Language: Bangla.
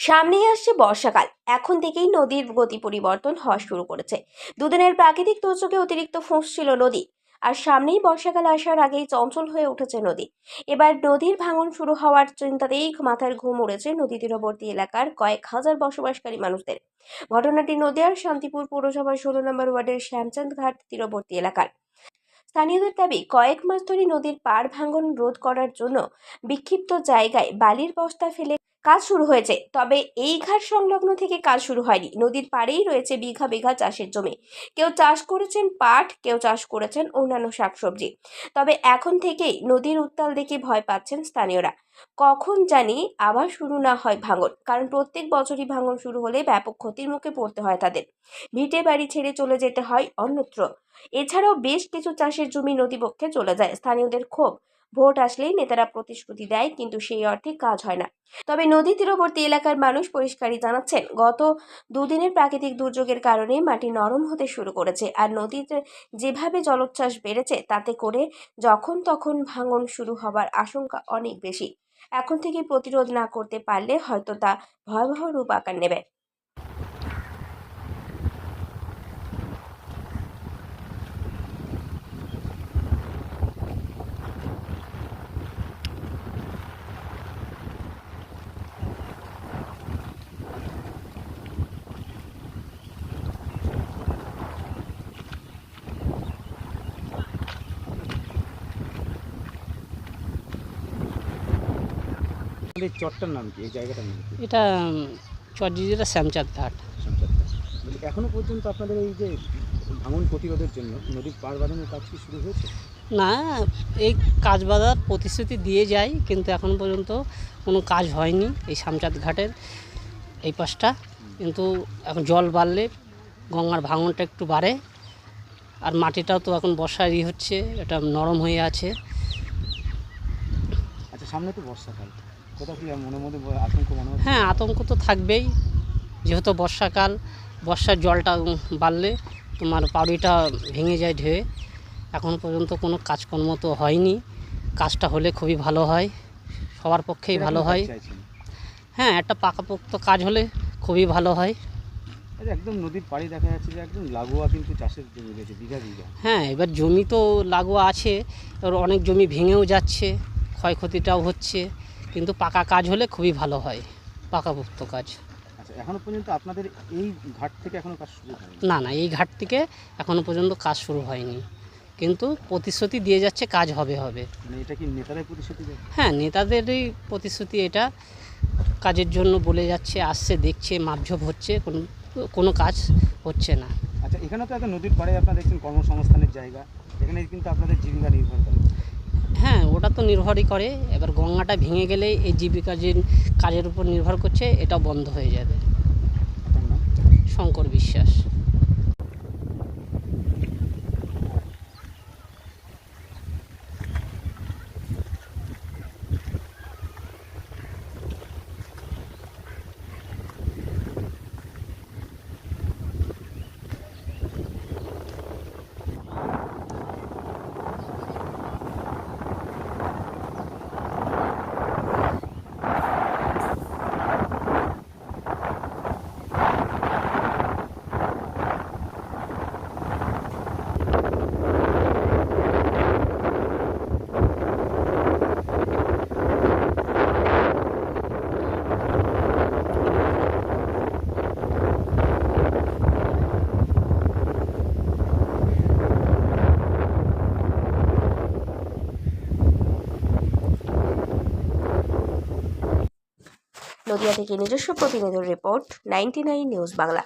সামনেই আসছে বর্ষাকাল। এখন থেকেই নদীর গতি পরিবর্তন হওয়া শুরু করেছে। দুদিনের প্রাকৃতিক দুর্যোগে অতিরিক্ত ফুঁসছিল নদী। আর সামনেই বর্ষাকাল আসার আগেই চঞ্চল হয়ে উঠেছে নদী। এবার নদীর ভাঙন শুরু হওয়ার চিন্তাতেই মাথার ঘুম উড়েছে নদী তীরবর্তী এলাকার কয়েক হাজার বসবাসকারী মানুষদের। ঘটনাটি নদিয়ার শান্তিপুর পৌরসভার ষোলো নম্বর ওয়ার্ডের শ্যামচাঁদ ঘাট তীরবর্তী এলাকার। স্থানীয়দের দাবি, কয়েক মাস ধরে নদীর পাড় ভাঙন রোধ করার জন্য বিক্ষিপ্ত জায়গায় বালির বস্তা ফেলে কাজ শুরু হয়েছে। তবে এই ঘাট সংলগ্ন থেকে কাজ শুরু হয়নি। নদীর পাড়েই রয়েছে বিঘা বিঘা চাষের জমি। কেউ চাষ করেছেন পাট, কেউ চাষ করেছেন অন্যান্য শাকসবজি। তবে এখন থেকেই নদীর উত্তাল দেখে ভয় পাচ্ছেন স্থানীয়রা। কখন জানি আবার শুরু না হয় ভাঙন, কারণ প্রত্যেক বছরই ভাঙন শুরু হলে ব্যাপক ক্ষতির মুখে পড়তে হয় তাদের। ভিটে বাড়ি ছেড়ে চলে যেতে হয় অন্যত্র। এছাড়াও বেশ কিছু চাষের জমি নদীপক্ষে চলে যায়। স্থানীয়দের ক্ষোভ। ভোট আসলেই নেতারা প্রতিশ্রুতি দেয়, কিন্তু সেই অর্থে কাজ হয় না। তবে নদী তীরবর্তী এলাকার মানুষ পরিষ্কারই জানাচ্ছেন, গত দুদিনের প্রাকৃতিক দুর্যোগের কারণে মাটি নরম হতে শুরু করেছে আর নদীতে যেভাবে জলোচ্ছ্বাস বেড়েছে, তাতে করে যখন তখন ভাঙন শুরু হবার আশঙ্কা অনেক বেশি। এখন থেকে প্রতিরোধ না করতে পারলে হয়তো তা ভয়াবহ রূপ আকার নেবে। আমাদের এই চরটার নাম কি? এই জায়গাটার নাম কি? এটা চটজিরা শ্যামচাঁদ ঘাট। শ্যামচাঁদটা। বলি, এখনও পর্যন্ত আপনাদের এই যে ভাঙন প্রতিরোধের জন্য নদীর পার বাঁধানোর কাজ কি শুরু হয়েছে? না এই কাজ বাজার প্রতিশ্রুতি দিয়ে যায় কিন্তু এখন পর্যন্ত কোনো কাজ হয়নি এই শ্যামচাঁদ ঘাটের এই পাশটা। কিন্তু এখন জল বাড়লে গঙ্গার ভাঙনটা একটু বাড়ে আর মাটিটাও তো এখন বর্ষার ই হচ্ছে এটা নরম হয়ে আছে। আচ্ছা সামনে তো বর্ষাকাল। হ্যাঁ আতঙ্ক তো থাকবেই। যেহেতু বর্ষাকাল বর্ষার জলটা বাড়লে তোমার পাউডিটা ভেঙে যায় ঢেয়ে এখন পর্যন্ত কোনো কাজকর্ম তো হয়নি। কাজটা হলে খুবই ভালো হয়। সবার পক্ষেই ভালো হয়। হ্যাঁ একটা পাকাপোক্ত কাজ হলে খুবই ভালো হয়। একদম নদীর পাড়ে দেখা যাচ্ছে যে একদম লাগোয়া কিন্তু চাষের জমি রয়েছে বিঘা বিঘা। হ্যাঁ এবার জমি তো লাগোয়া আছে এবার অনেক জমি ভেঙেও যাচ্ছে ক্ষয়ক্ষতিটাও হচ্ছে। কিন্তু পাকা কাজ হলে খুবই ভালো হয় পাকাপোক্ত কাজ। আচ্ছা এখনও পর্যন্ত আপনাদের এই ঘাট থেকে এখনও কাজ শুরু হয়নি? না না এই ঘাট থেকে এখনও পর্যন্ত কাজ শুরু হয়নি। কিন্তু প্রতিশ্রুতি দিয়ে যাচ্ছে কাজ হবে হবে। মানে এটা কি নেতারাই প্রতিশ্রুতি? দেয় হ্যাঁ নেতাদেরই প্রতিশ্রুতি এটা। কাজের জন্য বলে যাচ্ছে আসছে দেখছে মাপঝোপ হচ্ছে কোনো কোনো কাজ হচ্ছে না। আচ্ছা এখানে তো একটা নদীর পাড়ে আপনারা দেখছেন কর্মসংস্থানের জায়গা। এখানে কিন্তু আপনাদের জীবিকা নির্ভর করে। হ্যাঁ ওটা তো নির্ভরই করে। এবার গঙ্গাটা ভেঙে গেলে এই জীবিকা যে কাজের উপর নির্ভর করছে এটা বন্ধ হয়ে যাবে। শঙ্কর বিশ্বাস। নদিয়া থেকে নিজস্ব প্রতিনিধির রিপোর্ট নাইনটি নিউজ বাংলা।